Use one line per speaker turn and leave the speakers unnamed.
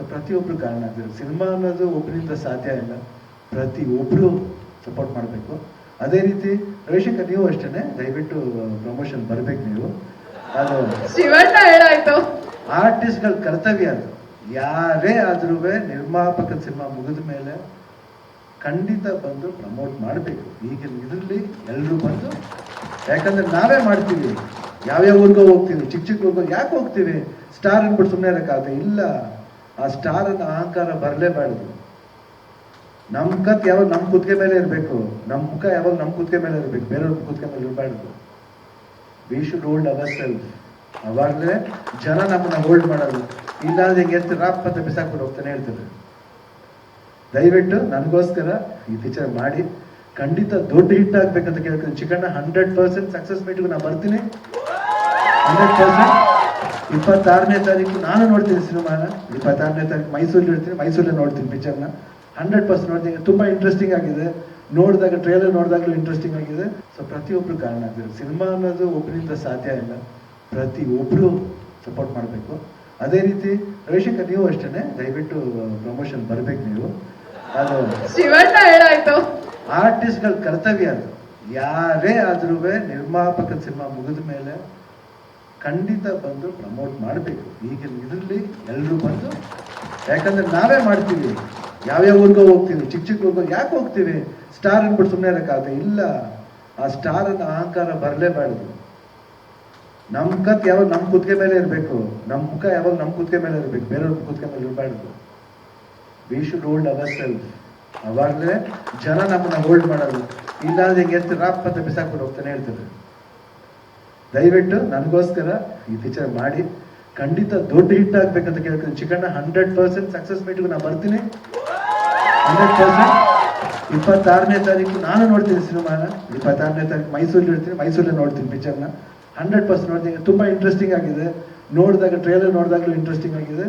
So ಪ್ರತಿಯೊಬ್ರು ಕಾರಣ ಆಗ್ತಾರೆ ಸಿನಿಮಾ ಅನ್ನೋದು ಒಬ್ಬರಿಂದ ಸಾಧ್ಯ ಇಲ್ಲ. ಪ್ರತಿ ಒಬ್ಬರು ಸಪೋರ್ಟ್ ಮಾಡಬೇಕು. ಅದೇ ರೀತಿ ರವಿಶಂಕರ್ ನೀವು ಅಷ್ಟೇ ದಯವಿಟ್ಟು ಪ್ರಮೋಷನ್ ಬರ್ಬೇಕು ನೀವು. ಅದು ಆರ್ಟಿಸ್ಟ್ಗಳ ಕರ್ತವ್ಯ ಅದು. ಯಾರೇ ಆದ್ರೂ ನಿರ್ಮಾಪಕ ಸಿನಿಮಾ ಮುಗಿದ ಮೇಲೆ ಖಂಡಿತ ಬಂದು ಪ್ರಮೋಟ್ ಮಾಡಬೇಕು. ಈಗಿನ ಇದರಲ್ಲಿ ಎಲ್ಲರೂ ಬಂದು ಯಾಕಂದ್ರೆ ನಾವೇ ಮಾಡ್ತೀವಿ. ಯಾವ್ಯಾವ ಊರ್ಗೋ ಹೋಗ್ತೀವಿ ಚಿಕ್ಕ ಚಿಕ್ಕ ಊರಿಗೋ ಯಾಕೆ ಹೋಗ್ತೀವಿ? ಸ್ಟಾರ್ ಅಂದ್ಬಿಟ್ಟು ಸುಮ್ಮನೆ ಇರೋಕ್ಕಾಗುತ್ತೆ ಇಲ್ಲ. ಆ ಸ್ಟಾರ್ ಅನ್ನ ಅಹಂಕಾರ ಬರಲೇಬಾರ್ದು ನಮ್ಮ ಕತ್ ಯಾವಾಗ ನಮ್ಮ ಕುತ್ತಿಗೆ ಮೇಲೆ ಇರಬೇಕು ನಮ್ಮ ಮುಖ ಯಾವಾಗ ನಮ್ಮ ಕುತ್ತಿಗೆ ಮೇಲೆ ಇರಬೇಕು, ಬೇರೆಯವ್ರ ಕುತ್ತಿಗೆ ಮೇಲೆ ಇರಬಾರ್ದು. We should hold our self ಅವಾಗಲೇ ಜನ ನಮ್ಮನ್ನ ಹೋಲ್ಡ್ ಮಾಡೋದು ಇಲ್ಲಾಂದ್ರೆ ಹಿಂಗೆ ಎತ್ತಿ ರಾಪ್ ಅಂತ ಬಿಸಾಕ್ಬಿಟ್ಟು ಹೋಗ್ತಾನೆ ಹೇಳ್ತಾರೆ. ದಯವಿಟ್ಟು ನನಗೋಸ್ಕರ ಈ ಪಿಕ್ಚರ್ ಮಾಡಿ, ಖಂಡಿತ ದೊಡ್ಡ ಹಿಟ್ ಆಗ್ಬೇಕಂತ ಕೇಳ್ತೀನಿ. ಚಿಕಣ್ಣ ಹಂಡ್ರೆಡ್ ಪರ್ಸೆಂಟ್ ಸಕ್ಸಸ್ ಮೀಟ್ಗೆ ನಾನು ಬರ್ತೀನಿ. ಹಂಡ್ರೆಡ್ ಪರ್ಸೆಂಟ್ ಇಪ್ಪತ್ತಾರನೇ ತಾರೀಕು ನಾನು ನೋಡ್ತೀನಿ ಸಿನಿಮಾನ. ಇಪ್ಪತ್ತಾರನೇ ತಾರೀಕು ಮೈಸೂರಲ್ಲಿ ಇರ್ತೀನಿ ಮೈಸೂರಲ್ಲೇ ನೋಡ್ತೀನಿ ಪಿಕ್ಚರ್ನ ಹಂಡ್ರೆಡ್ ಪರ್ಸೆಂಟ್ ನೋಡ್ತೀನಿ. ತುಂಬಾ ಇಂಟ್ರೆಸ್ಟಿಂಗ್ ಆಗಿದೆ. ನೋಡಿದಾಗ ಟ್ರೇಲರ್ ನೋಡಿದಾಗಲೂ ಇಂಟ್ರೆಸ್ಟಿಂಗ್ ಆಗಿದೆ. ಸೊ ಪ್ರತಿಯೊಬ್ಬರು ಕಾರಣ ಆಗ್ತಾರೆ ಸಿನಿಮಾ ಅನ್ನೋದು ಒಬ್ಬರಿಂದ ಸಾಧ್ಯ ಇಲ್ಲ. ಪ್ರತಿ ಒಬ್ಬರು ಸಪೋರ್ಟ್ ಮಾಡಬೇಕು. ಅದೇ ರೀತಿ ರವಿಶಂಕರ್ ನೀವು ಅಷ್ಟೇ ದಯವಿಟ್ಟು ಪ್ರಮೋಷನ್ ಬರಬೇಕು ನೀವು. ಅದು ಆರ್ಟಿಸ್ಟ್ಗಳ ಕರ್ತವ್ಯ ಅದು. ಯಾರೇ ಆದ್ರೂ ನಿರ್ಮಾಪಕ ಸಿನಿಮಾ ಮುಗಿದ ಮೇಲೆ ಖಂಡಿತ ಬಂದು ಪ್ರಮೋಟ್ ಮಾಡಬೇಕು. ಈಗಿನ ಇದರಲ್ಲಿ ಎಲ್ಲರೂ ಬಂದು, ಯಾಕಂದ್ರೆ ನಾವೇ ಮಾಡ್ತೀವಿ. ಯಾವ್ಯಾವ ಊರ್ಗೋ ಹೋಗ್ತೀವಿ, ಚಿಕ್ಕ ಚಿಕ್ಕ ಊರಿಗೋ ಯಾಕೆ ಹೋಗ್ತೀವಿ? ಸ್ಟಾರ್ ಅಂದ್ಬಿಟ್ಟು ಸುಮ್ಮನೆ ಇರೋಕ್ಕಾಗುತ್ತೆ. ಇಲ್ಲ, ಆ ಸ್ಟಾರ್ ಅನ್ನ ಅಹಂಕಾರ ಬರಲೇಬಾರ್ದು. ನಮ್ಮ ಕತ್ ಯಾವಾಗ ನಮ್ಮ ಕುತ್ತಿಗೆ ಮೇಲೆ ಇರಬೇಕು. ನಮ್ಮ ಮುಖ ಯಾವಾಗ ನಮ್ಮ ಕುತ್ತಿಗೆ ಮೇಲೆ ಇರಬೇಕು. ಬೇರೆಯವ್ರ ಕುತ್ತಿಗೆ ಮೇಲೆ ಇರಬಾರ್ದು. We should hold our self ಅವಾಗಲೇ ಜನ ನಮ್ಮನ್ನ ಹೋಲ್ಡ್ ಮಾಡೋದು. ಇಲ್ಲಾಂದ್ರೆ ಹಿಂಗೆ ಎತ್ತಿ ರಾಪ್ ಅಂತ ಬಿಸಾಕ್ಬಿಟ್ಟು ಹೋಗ್ತಾನೆ ಹೇಳ್ತಾರೆ. ದಯವಿಟ್ಟು ನನಗೋಸ್ಕರ ಈ ಪಿಕ್ಚರ್ ಮಾಡಿ, ಖಂಡಿತ ದೊಡ್ಡ ಹಿಟ್ ಆಗ್ಬೇಕಂತ ಕೇಳ್ತೀನಿ. ಚಿಕಣ್ಣ ಹಂಡ್ರೆಡ್ ಪರ್ಸೆಂಟ್ ಸಕ್ಸಸ್ ಮೀಟ್ಗೆ ನಾನು ಬರ್ತೀನಿ. ಹಂಡ್ರೆಡ್ ಪರ್ಸೆಂಟ್ ಇಪ್ಪತ್ತಾರನೇ ತಾರೀಕು ನಾನು ನೋಡ್ತೀನಿ ಸಿನಿಮಾನ. ಇಪ್ಪತ್ತಾರನೇ ತಾರೀಕು ಮೈಸೂರಲ್ಲಿ ಇರ್ತೀನಿ. ಮೈಸೂರಲ್ಲೇ ನೋಡ್ತೀನಿ ಪಿಕ್ಚರ್ನ ಹಂಡ್ರೆಡ್ ಪರ್ಸೆಂಟ್ ನೋಡ್ತೀನಿ. ತುಂಬ ಇಂಟ್ರೆಸ್ಟಿಂಗ್ ಆಗಿದೆ. ನೋಡಿದಾಗ ಟ್ರೇಲರ್ ನೋಡಿದಾಗಲೂ ಇಂಟ್ರೆಸ್ಟಿಂಗ್ ಆಗಿದೆ.